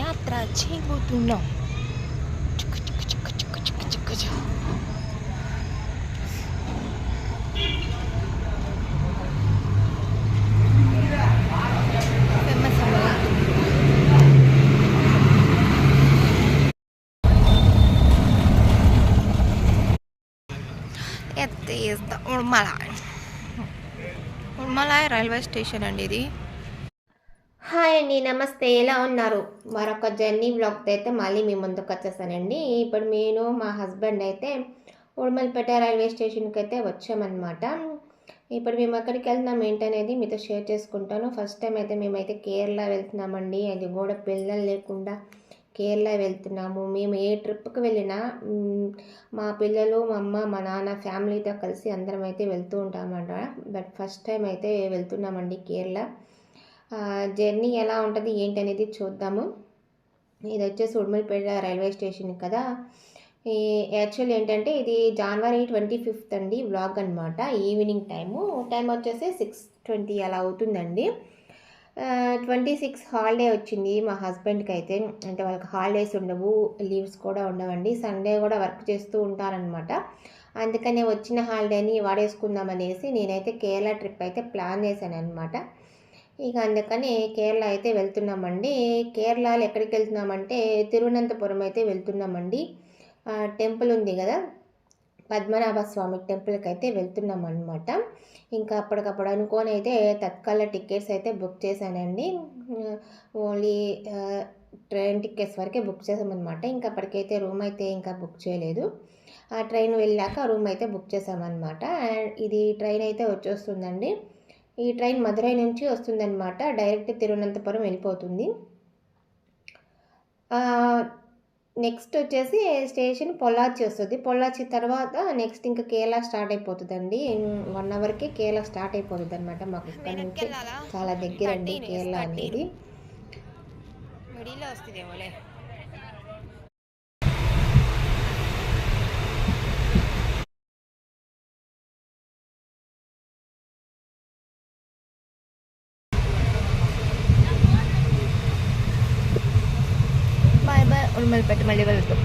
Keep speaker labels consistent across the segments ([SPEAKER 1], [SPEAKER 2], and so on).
[SPEAKER 1] యాత్ర చేయబోతున్నాం చుక్కు చుక్కు చుక్కు చుక్కు చుక్కు చుక్కు చుక్కు. ఫేమస్ అన్నమాట. It is the Urmalai. Urmalai railway station అండి ఇది
[SPEAKER 2] హాయ్ అండి నమస్తే. ఎలా ఉన్నారు? మరొక జర్నీ బ్లాగ్తో అయితే మళ్ళీ మీ ముందుకు వచ్చేసానండి. ఇప్పుడు నేను మా హస్బెండ్ అయితే ఉడమల్పేట రైల్వే స్టేషన్కి అయితే వచ్చామన్నమాట. ఇప్పుడు మేము ఎక్కడికి వెళ్తున్నాం ఏంటనేది మీతో షేర్ చేసుకుంటాను. ఫస్ట్ టైం అయితే మేమైతే కేరళ వెళ్తున్నామండి. అది కూడా పిల్లలు లేకుండా కేరళ వెళ్తున్నాము. మేము ఏ ట్రిప్కి వెళ్ళినా మా పిల్లలు మా అమ్మ మా నాన్న ఫ్యామిలీతో కలిసి అందరం అయితే వెళ్తూ ఉంటామంట బట్ ఫస్ట్ టైం అయితే వెళ్తున్నామండి కేరళ. జర్నీ ఎలా ఉంటుంది ఏంటి అనేది చూద్దాము. ఇది వచ్చేసి ఉడుమల్పేట రైల్వే స్టేషన్ కదా. ఈ యాక్చువల్ ఏంటంటే ఇది జనవరి ట్వంటీ ఫిఫ్త్ అండి బ్లాగ్ అనమాట ఈవినింగ్ టైము. టైం వచ్చేసి సిక్స్ ట్వంటీ అలా అవుతుందండి. ట్వంటీ సిక్స్ హాలిడే వచ్చింది మా హస్బెండ్కి అయితే అంటే వాళ్ళకి హాలిడేస్ ఉండవు లీవ్స్ కూడా ఉండవండి. సండే కూడా వర్క్ చేస్తూ ఉంటారనమాట అందుకనే వచ్చిన హాలిడేని వాడేసుకుందాం అనేసి నేనైతే కేరళ ట్రిప్ అయితే ప్లాన్ చేశాను అనమాట ఇక అందుకని కేరళ అయితే వెళ్తున్నామండి. కేరళలో ఎక్కడికి వెళ్తున్నామంటే తిరువనంతపురం అయితే వెళ్తున్నామండి. టెంపుల్ ఉంది కదా పద్మనాభ స్వామి టెంపుల్కి అయితే వెళ్తున్నాం అనమాట ఇంకా అప్పటికప్పుడు అనుకొని అయితే తత్కాల టికెట్స్ అయితే బుక్ చేశానండి. ఓన్లీ ట్రైన్ టికెట్స్ వరకే బుక్ చేసామన్నమాట ఇంకా అప్పటికైతే రూమ్ అయితే ఇంకా బుక్ చేయలేదు. ఆ ట్రైన్ వెళ్ళాక రూమ్ అయితే బుక్ చేసామన్నమాట ఇది ట్రైన్ అయితే వచ్చేస్తుందండి. ఈ ట్రైన్ మదురై నుంచి వస్తుందన్నమాట. డైరెక్ట్ తిరువనంతపురం వెళ్ళిపోతుంది. నెక్స్ట్ వచ్చేసి స్టేషన్ పొల్లాచి వస్తుంది. పొల్లాచి తర్వాత నెక్స్ట్ ఇంకా కేరళ స్టార్ట్ అయిపోతుందండి. వన్ అవర్కి కేరళ స్టార్ట్ అయిపోతుంది అనమాట మాకు. ఇక్కడ నుంచి చాలా దగ్గర అండి కేరళ అనేది.
[SPEAKER 1] మిడిల్లో పెట్టి మళ్ళీ వెళ్తాం.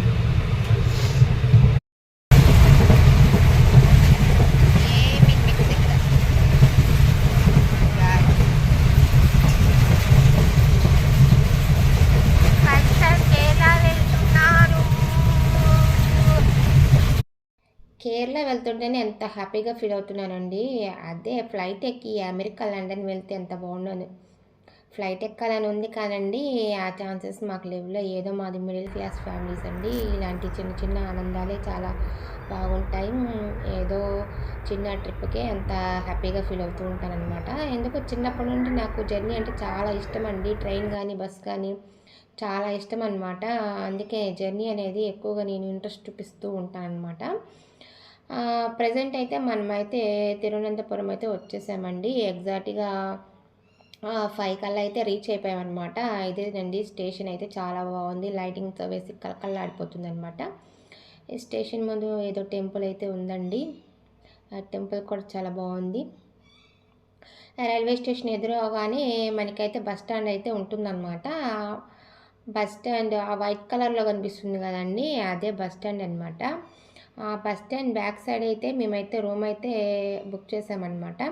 [SPEAKER 2] కేరళ వెళ్తుంటేనే ఎంత హ్యాపీగా ఫీల్ అవుతున్నానండి. అదే ఫ్లైట్ ఎక్కి అమెరికా లండన్ వెళ్తే ఎంత బాగుండదు ఫ్లైట్ ఎక్కాలని ఉంది కానండి ఆ ఛాన్సెస్ మాకు లేవులో. ఏదో మాది మిడిల్ క్లాస్ ఫ్యామిలీస్ అండి. ఇలాంటి చిన్న చిన్న ఆనందాలే చాలా బాగుంటాయి. ఏదో చిన్న ట్రిప్కే అంత హ్యాపీగా ఫీల్ అవుతూ ఉంటానన్నమాట. ఎందుకు చిన్నప్పటి నుండి నాకు జర్నీ అంటే చాలా ఇష్టం అండి. ట్రైన్ కానీ బస్ కానీ చాలా ఇష్టం అనమాట అందుకే జర్నీ అనేది ఎక్కువగా నేను ఇంట్రెస్ట్ చూపిస్తూ ఉంటాను ప్రజెంట్ అయితే మనమైతే తిరువనంతపురం అయితే వచ్చేసామండి. ఎగ్జాక్ట్గా ఫైవ్ కల్లా అయితే రీచ్ అయిపోయామన్నమాట. ఇదేనండి స్టేషన్ అయితే చాలా బాగుంది. లైటింగ్తో వేసి కలకల్లాడిపోతుంది అనమాట ఈ స్టేషన్ ముందు ఏదో టెంపుల్ అయితే ఉందండి. ఆ టెంపుల్ కూడా చాలా బాగుంది. రైల్వే స్టేషన్ ఎదురుగానే మనకైతే బస్ స్టాండ్ అయితే ఉంటుందన్నమాట. బస్ స్టాండ్ ఆ వైట్ కలర్లో కనిపిస్తుంది కదండి అదే బస్ స్టాండ్ అనమాట ఆ బస్ స్టాండ్ బ్యాక్ సైడ్ అయితే మేమైతే రూమ్ అయితే బుక్ చేసామన్నమాట.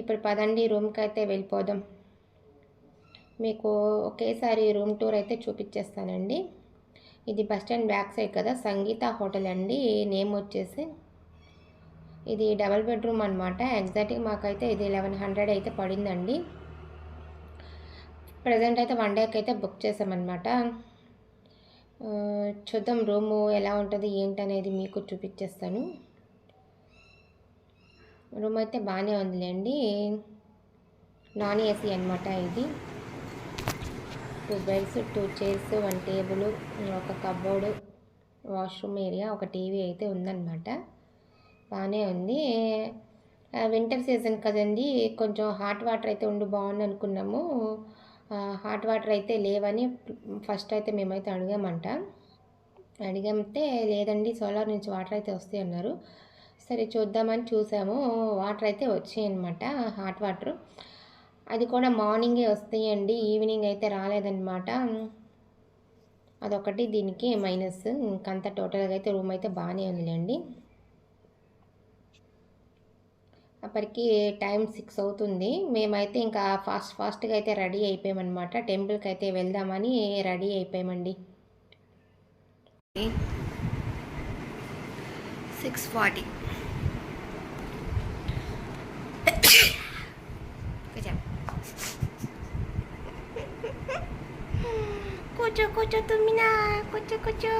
[SPEAKER 2] ఇప్పుడు పదండి రూమ్కి అయితే వెళ్ళిపోదాం. మీకు ఒకేసారి రూమ్ టూర్ అయితే చూపించేస్తానండి ఇది బస్ స్టాండ్ బ్యాక్ సైడ్ కదా సంగీత హోటల్ అండి. నేమ్ వచ్చేసి ఇది డబల్ బెడ్రూమ్ అనమాట ఎగ్జాక్ట్గా మాకైతే ఇది లెవెన్ హండ్రెడ్ అయితే పడిందండి. ప్రజెంట్ అయితే వన్ డేకి అయితే బుక్ చేసామన్నమాట. చూద్దాం రూము ఎలా ఉంటుంది ఏంటనేది మీకు చూపించేస్తాను రూమ్ అయితే బాగానే ఉందిలేండి. నాన్ ఏసీ అనమాట ఇది. Two beds two chairs one table ఒక కబోర్డు వాష్రూమ్ ఏరియా ఒక టీవీ అయితే ఉందన్నమాట. బాగానే ఉంది. వింటర్ సీజన్ కదండి కొంచెం హాట్ వాటర్ అయితే ఉండి బాగుంది అనుకున్నాము. హాట్ వాటర్ అయితే లేవని ఫస్ట్ అయితే మేమైతే అడిగామంట. అడిగితే లేదండి సోలార్ నుంచి వాటర్ అయితే వస్తాయి అన్నారు సరే చూద్దామని చూసాము. వాటర్ అయితే వచ్చాయన్నమాట హాట్ వాటర్. అది కూడా మార్నింగే వస్తాయండి ఈవినింగ్ అయితే రాలేదన్నమాట. అదొకటి దీనికి మైనస్. ఇంకంతా టోటల్గా అయితే రూమ్ అయితే బాగానే ఉందిలేండి. అప్పటికి టైం సిక్స్ అవుతుంది. మేమైతే ఇంకా ఫాస్ట్ ఫాస్ట్గా అయితే రెడీ అయిపోయామన్నమాట. టెంపుల్కి అయితే వెళ్దామని రెడీ అయిపోయామండి.
[SPEAKER 1] సిక్స్ ఫార్టీ కూర్చో కూర్చో తుమ్మినా కూర్చో కూర్చో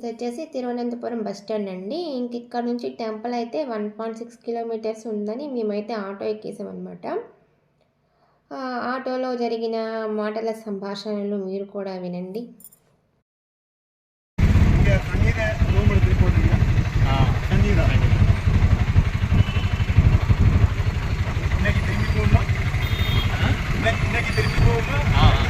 [SPEAKER 2] ఇది వచ్చేసి తిరువనంతపురం బస్ స్టాండ్ అండి ఇంక ఇక్కడ నుంచి టెంపుల్ అయితే వన్ పాయింట్ సిక్స్ కిలోమీటర్స్ ఉందని మేమైతే ఆటో ఎక్కేసామన్నమాట ఆ, ఆటోలో జరిగిన మాటల సంభాషణలు మీరు కూడా వినండి
[SPEAKER 3] இங்கே தண்ணீரை ரூம் எடுத்து போட்டீங்க தண்ணீரா இன்னைக்கு திரும்பி போகணும் இன்னைக்கு இன்னைக்கு திரும்பி போகணும்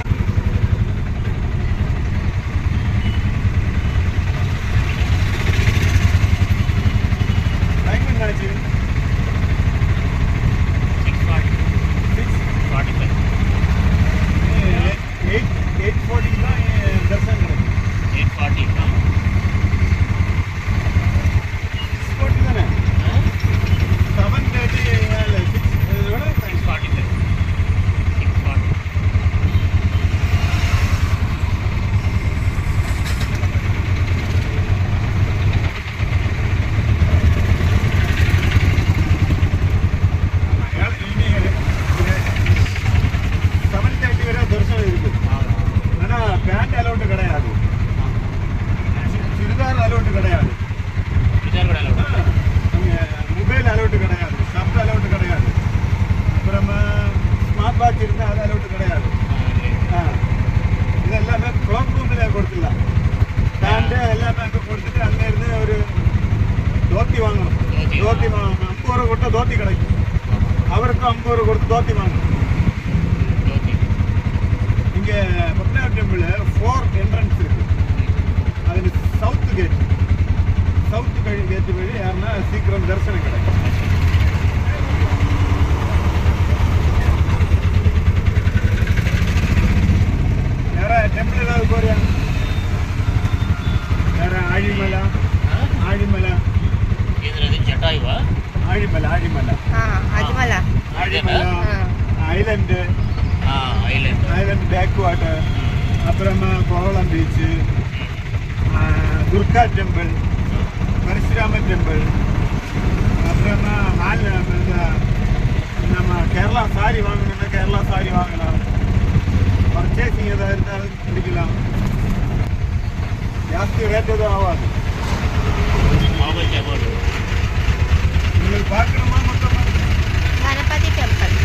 [SPEAKER 3] ஸ்மார்ட் இருந்தால் அது அலௌட்டு கிடையாது. ஆ. இது எல்லாமே க்ளோக் ரூமில் கொடுத்துடலாம். பேண்ட்டு எல்லாமே அங்கே கொடுத்துட்டு அங்கேருந்து ஒரு தோத்தி வாங்கணும். தோத்தி வாங்கணும். ஐம்பது ரூபா கொடுத்தா தோத்தி கிடைக்கும். அவருக்கும் ஐம்பது ரூபா கொடுத்து தோத்தி வாங்கணும். இங்கே பத்மநாப டெம்பிள் ஃபோர் என்ட்ரன்ஸ் இருக்கு. அதில் சவுத் கேட் சவுத் கழி கேட்டு வழி யாருன்னா சீக்கிரம் தரிசனம் கிடைக்கும். ടെമ്പിളിന് അത് പോലെയാണ് വേറെ Azhimala Azhimala.
[SPEAKER 1] Azhimala
[SPEAKER 3] Azhimala. Azhimala. Island. Island. Back water അപ്പുറം Kovalam beach Durga temple Parasuraman temple അപ്പുറം ഹാൽ നമ്മ കേരള സാരി வாங்கணும்னா കേരള സാരി வாங்கலாம்
[SPEAKER 1] ಹಿಡಿದಿಲ್ಲ ಜಾಸ್ತಿ ರೇಟ್
[SPEAKER 3] ಅದು ಆವಾಗ ಗಣಪತಿ ಟೆಂಪಲ್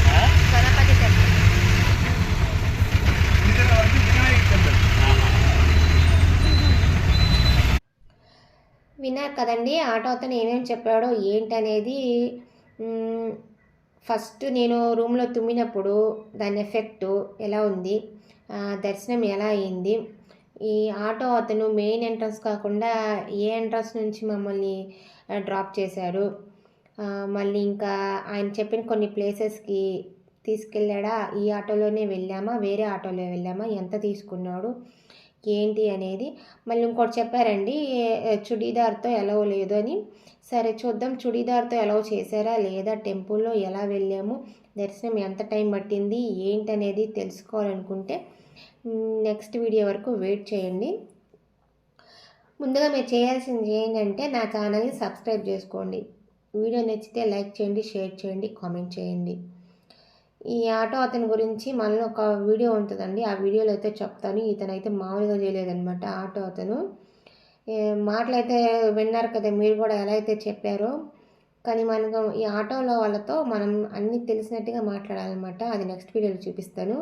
[SPEAKER 2] విన్నారు కదండి ఆటో అతను ఏమేమి చెప్పాడో ఏంటనేది ఫస్ట్ నేను రూమ్లో తుమ్మినప్పుడు దాని ఎఫెక్టు ఎలా ఉంది? దర్శనం ఎలా అయింది? ఈ ఆటో అతను మెయిన్ ఎంట్రన్స్ కాకుండా ఏ ఎంట్రన్స్ నుంచి మమ్మల్ని డ్రాప్ చేశాడు మళ్ళీ ఇంకా ఆయన చెప్పిన కొన్ని ప్లేసెస్కి తీసుకెళ్ళాడా? ఈ ఆటోలోనే వెళ్ళామా? వేరే ఆటోలో వెళ్ళామా? ఎంత తీసుకున్నాడు? ఏంటి అనేది? మళ్ళీ ఇంకోటి చెప్పారండి చుడీదార్తో ఎలవ్ లేదు అని. సరే చూద్దాం. చుడీదార్తో ఎలవ్ చేశారా? లేదా టెంపుల్లో ఎలా వెళ్ళాము? దర్శనం ఎంత టైం పట్టింది? ఏంటి అనేది తెలుసుకోవాలనుకుంటే నెక్స్ట్ వీడియో వరకు వెయిట్ చేయండి. ముందుగా మీరు చేయాల్సింది ఏంటంటే నా ఛానల్ని సబ్స్క్రైబ్ చేసుకోండి. వీడియో నచ్చితే లైక్ చేయండి షేర్ చేయండి కామెంట్ చేయండి. ఈ ఆటో అతని గురించి మళ్ళీ ఒక వీడియో ఉంటుందండి. ఆ వీడియోలో అయితే చెప్తాను. ఇతనైతే మామూలుగా చేయలేదన్నమాట ఆటో అతను. మాటలైతే విన్నారు కదా మీరు కూడా ఎలా అయితే చెప్పారో. కానీ మనకు ఈ ఆటోలో వాళ్ళతో మనం అన్నీ తెలిసినట్టుగా మాట్లాడాలన్నమాట. అది నెక్స్ట్ వీడియోలో చూపిస్తాను.